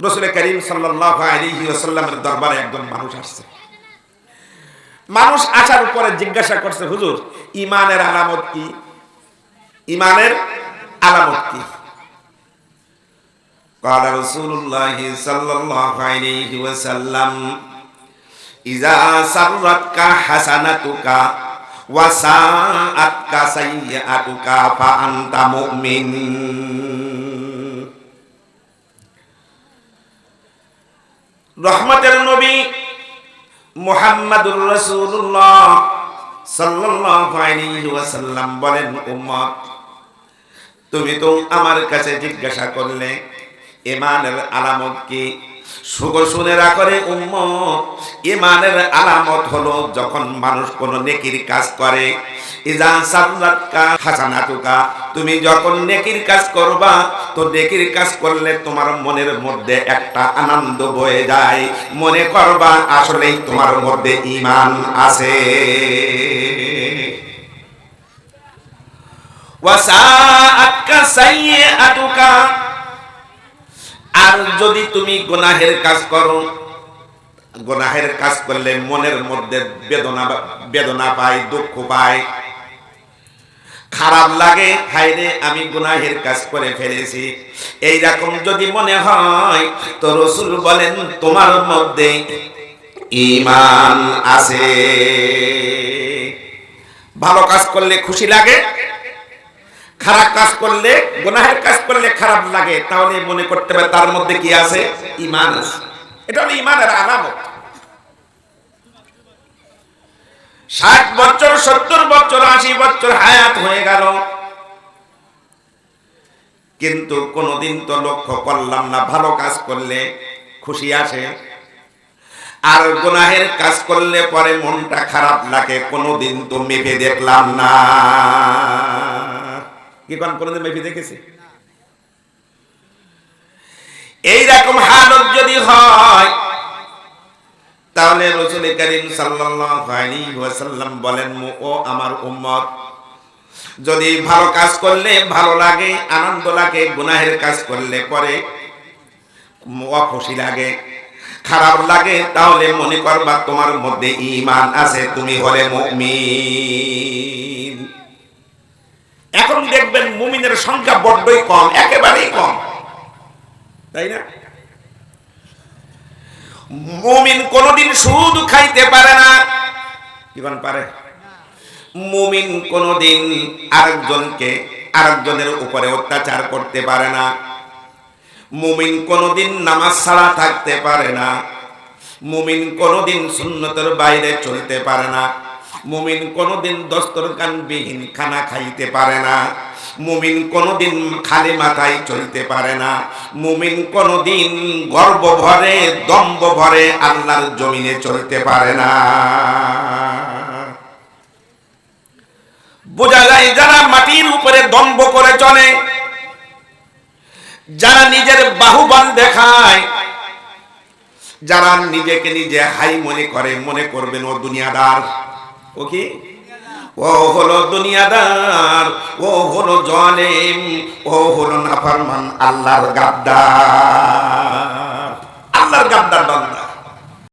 রসুল করিম সাল্লাল্লাহু আলাইহি ওয়াসাল্লামের দরবারে একজন মানুষ আসছে মানুষ আসার উপরে জিজ্ঞাসা করছে হুজুর ইমানের আলামত কি ইমানের আলামত কি قال رسول الله صلى الله عليه وسلم إذا سرتك حسنتك وساءتك سيئتك فأنت مؤمن রহমতের নবী মুহাম্মাদুর রাসূলুল্লাহ সাল্লাল্লাহু আলাইহি ওয়াসাল্লাম বলেন উম্মত তুমি তো আমার কাছে জিজ্ঞাসা করলে, ইমানের আলামত কি? সুগ শুনে রাখরে উম্মত। ইমানের আলামত হলো যখন মানুষ কোনো নেকির কাজ করে। ইজা সাল্লাতকা হাসানাতুকা, তুমি যখন নেকির কাজ করবা, তো নেকির কাজ করলে তোমার মনের মধ্যে একটা আনন্দ বয়ে যায়। মনে করবা আসলেই তোমার মধ্যে ইমান আছে। ওয়াসাআতকা যদি তুমি গোনাহের কাজ করো, গোনাহের কাজ করলে মনের মধ্যে বেদনা বেদনা পায়, দুঃখ পায়। খারাপ লাগে হাইরে আমি গুনাহের কাজ করে ফেলেছি। এই রকম যদি মনে হয়, তো রসুল বলেন, তোমার মধ্যে ইমান আছে। ভালো কাজ করলে খুশি লাগে? খারাপ কাজ করলে, গুনাহের কাজ করলে খারাপ লাগে, তাহলে মনে করতে হবে তার মধ্যে কি আছে? ইমান আছে। এটা হলো ইমানের আলামত। ষাট বছর, সত্তর বছর, আশি বছর হায়াত হয়ে গেল। কিন্তু কোনোদিন তো লক্ষ্য করলাম না, ভালো কাজ করলে খুশি আসে। আর গুনাহের কাজ করলে পরে মনটা খারাপ লাগে, কোনোদিন তো মেপে দেখলাম না। কি কোন কোনদিন মেপে দেখেছি? এই রকম হালত যদি হয়, তাহলে রসুল করিম ওয়াসাল্লাম বলেন ও আমার উম্মত, যদি ভালো কাজ করলে, ভালো লাগে, আনন্দ লাগে, গুনাহের কাজ করলে পরে খুশি লাগে, খারাপ লাগে, তাহলে মনে করবা তোমার মধ্যে ইমান আছে, তুমি হলে মুমিন। এখন দেখবেন মুমিনের সংখ্যা বড্ডই কম, একেবারেই কম। তাই না? মুমিন কোনদিন সুদ খাইতে পারে না। কি বান পারে? মুমিন কোনদিন আরেকজনকে, আরেকজনের উপরে অত্যাচার করতে পারে না। মুমিন কোনদিন নামাজ ছাড়া থাকতে পারে না। মুমিন কোনদিন সুন্নতের বাইরে চলতে পারে না। মুমিন কোনদিন দস্তরকান বিহীন খানা খাইতে পারে না। মুমিন কোনদিন খালি মাথায় চলতে পারে না। মুমিন কোনদিন গর্ব ভরে, দম্ব ভরে আল্লাহর জমিনে চলতে পারে না। বোঝা যায় যারা মাটির উপরে দম্ব করে চলে, যারা নিজের বাহুবল দেখায়, যারা নিজেকে নিজে হাই মনে করে, মনে করবেন, ও দুনিয়াদার। ও কি ও হলো দুনিয়াদার, ও হলো জলেম, ও হলো নাফারমান, আল্লাহর গাদ্দার। আল্লাহর গাদ্দার